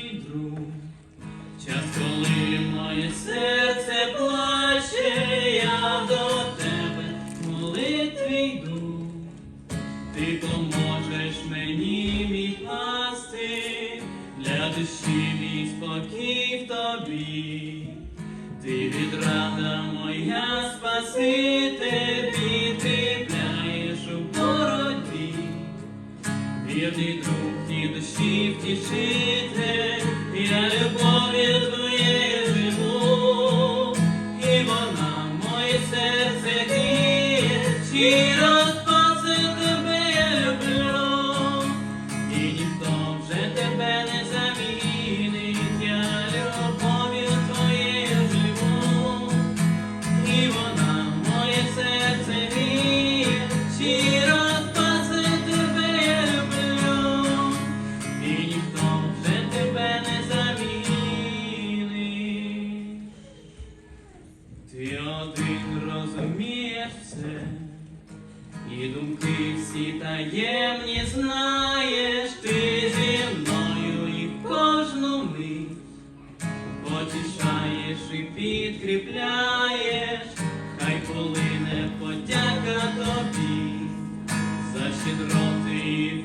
друг. Час, коли моє серце плаче, я до тебе молитві йду. Ти поможеш мені мій пасти, для душі мій спокій в тобі. Ти відрада моя спаситель, підкріпляєш у боротьбі. Вірний друг душі втішити, я любов'ю твоєю живу, і вона моє серце гріє, один розумієш це, і думки всі таємні знаєш, ти зі мною і кожну мить потішаєш і підкріпляєш, хай полине подяка тобі за щедроти і